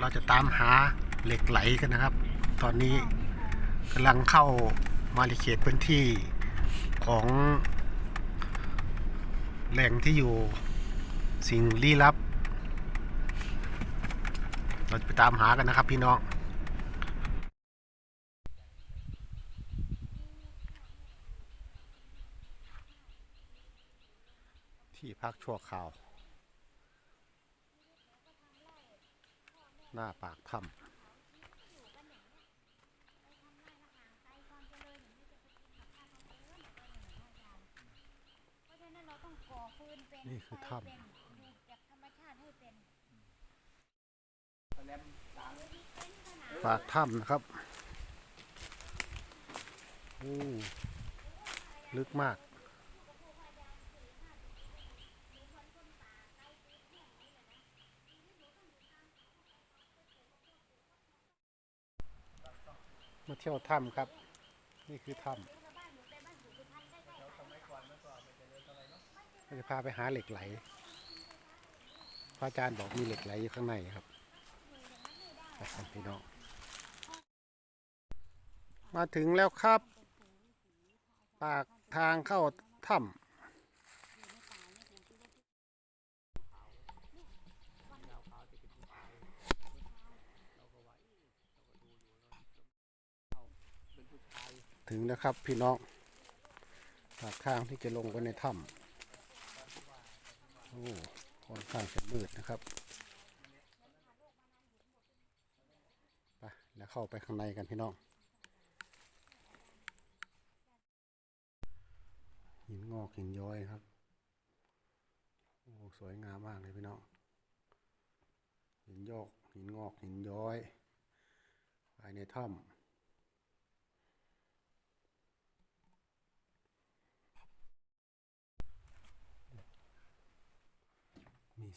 เราจะตามหาเหล็กไหลกันนะครับ ตอนนี้กำลังเข้ามาในเขตพื้นที่ของแหล่งที่อยู่สิ่งลี้ลับ เราจะไปตามหากันนะครับพี่น้องที่พักชั่วคราว หน้าปากถ้ำเพราะฉะนั้นเราต้องก่อฟืนเป็นนี่คือไฟถ้ำเป็นอยู่แบบธรรมชาติให้เป็นปากถ้ำนะครับ โอ้ ลึกมาก มาเที่ยวถ้ำครับ นี่คือถ้ำเราจะพาไปหาเหล็กไหล พระอาจารย์บอกมีเหล็กไหลอยู่ข้างในครับไปครับพี่น้องมาถึงแล้วครับ ปากทางเข้าถ้ำ ถึงแล้วครับพี่น้องปากทางที่จะลงไปในถ้ำโอ้ค่อนข้างจะมืดนะครับไปแล้วเข้าไปข้างในกันพี่น้องหินงอกหินย้อยครับโอ้สวยงามมากเลยพี่น้องหินยอกหินงอกหินย้อยภายในถ้ำ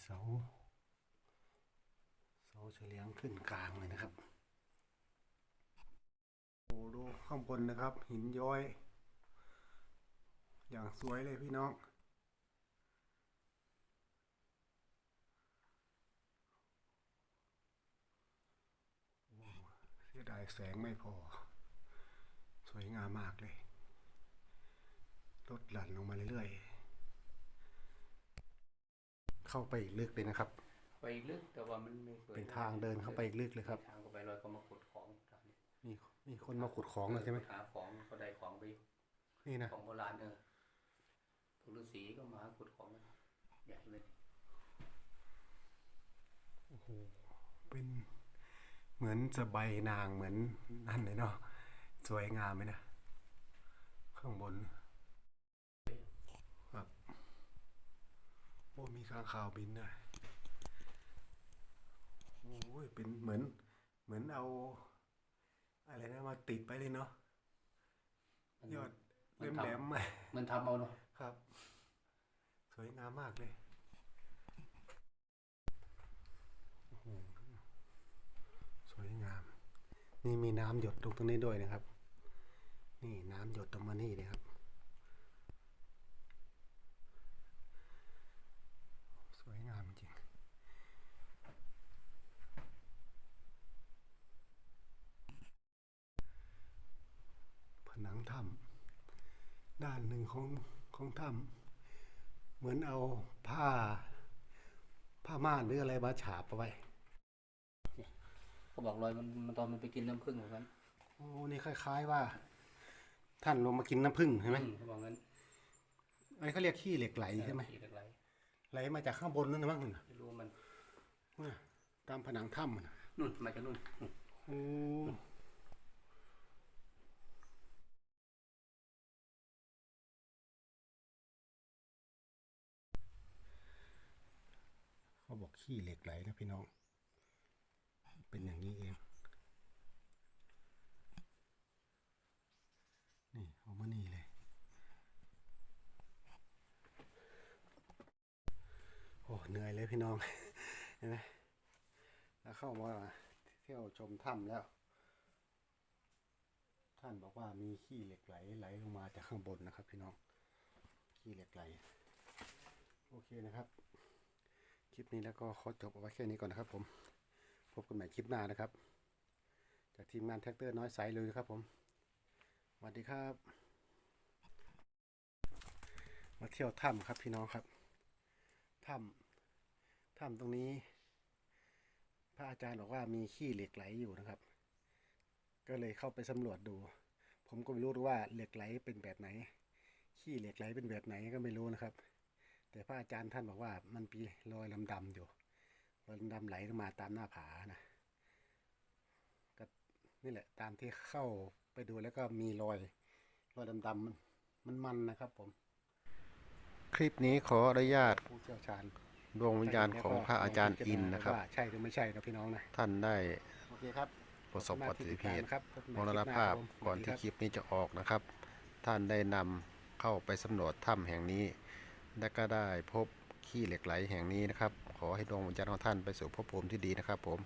เสา เสาเฉลียงขึ้นกลางเลยนะครับโอ้ดูข้างบนนะครับ หินย้อย อย่างสวยเลยพี่น้องเสียดายแสงไม่พอ สวยงามมากเลยลดหลั่นลงมา เรื่อยๆเข้าไปอีกลึกเลยนะครับ ไปอีกลึกแต่ว่ามันไม่สวยเป็นทางเดินเข้าไปอีกลึกเลยครับ ทางเข้าไปลอยก็มาขุดของตอนนี้มีมีคนมาขุดของเลยใช่ไหมหาของเขาได้ของไปอยู่นี่นะของโบราณเออพวกฤาษีก็มาขุดของกันใหญ่เลยโอ้โหเป็นเหมือนสบายนางเหมือนนั่นเลยเนาะสวยงามไหมนะข้างบนครับ โอ้มีข้างคาวบินด้วยโอ้ยเป็นเหมือนเหมือนเอา อะไรนะมาติดไปเลยเนาะมันยอดมันแหลมทำๆมามันทำเอาเนาะครับ สวยงามมากเลยโอ้โหสวยงาม นี่มีน้ำหยดลงตรงนี้ด้วยนะครับ นี่น้ำหยดลงมานี่เลยครับ สวยงามจริง ผนังถ้ำด้านหนึ่งของของถ้ำเหมือนเอาผ้า ผ้าม่านหรืออะไรมาฉาบเอาไว้เขาบอกลอยมันมันตอนมันไปกินน้ำผึ้งเหมือนกันโอ้นี่คล้าย ๆว่า ท่านลงมากินน้ำผึ้งใช่ไหมอืเขาบอกงั้นอันนี้เขาเรียกขี้เหล็กไหลใช่ไหมขี่เหล็กไหลไหลมาจากข้างบนนั่นนะมั้งนั่นน่ะไม่รู้ว่ามันเนี่ยตามผนังถ้ำมันน่ะนู่นมาจากนู่นนู่นโอ้เขา บอกขี้เหล็กไหลนะพี่น้อง เป็นอย่างนี้เอง นี่เอามานี่เลย โอ้เหนื่อยเลยพี่น้อง เห็นไหมแล้วเข้ามาเที่ยวชมถ้ำแล้ว ท่านบอกว่ามีขี้เหล็กไหลไหลลงมาจากข้างบนนะครับ พี่น้อง ขี้เหล็กไหล โอเคนะครับ ลิปนี้แล้วก็ขอจบเอาไว้แค่นี้ก่อนนะครับผม พบกันใหม่คลิปหน้านะครับ จากทีมงานแท็กเตอร์น้อยสายเลยนะครับผมสวัสดีครับ มาเที่ยวถ้ำครับพี่น้องครับถ้ำถ้ำตรงนี้ พระอาจารย์บอกว่ามีขี้เหล็กไหลอยู่นะครับ ก็เลยเข้าไปสำรวจดู ผมก็ไม่รู้ว่าเหล็กไหลเป็นแบบไหน ขี้เหล็กไหลเป็นแบบไหนก็ไม่รู้นะครับ แต่พระอาจารย์ท่านบอกว่ามันมีรอยดำๆอยู่รอยดำๆไหลลงมาตามหน้าผานะก็นี่แหละตามที่เข้าไปดูแล้วก็มีรอยรอยดำๆมันมันมันนะครับผม คลิปนี้ขออนุญาตผู้เชี่ยวชาญดวงวิญญาณของพระอาจารย์อินนะครับว่าใช่หรือไม่ใช่นะพี่น้องนะท่านได้โอเคครับประสบอุบัติเหตุครับมรณภาพก่อนที่คลิปนี้จะออกนะครับ ท่านได้นำเข้าไปสำรวจถ้ำแห่งนี้ และก็ได้พบขี้เหล็กไหลแห่งนี้นะครับ ขอให้ดวงวิญญาณของท่านไปสู่ภพภูมิที่ดีนะครับผม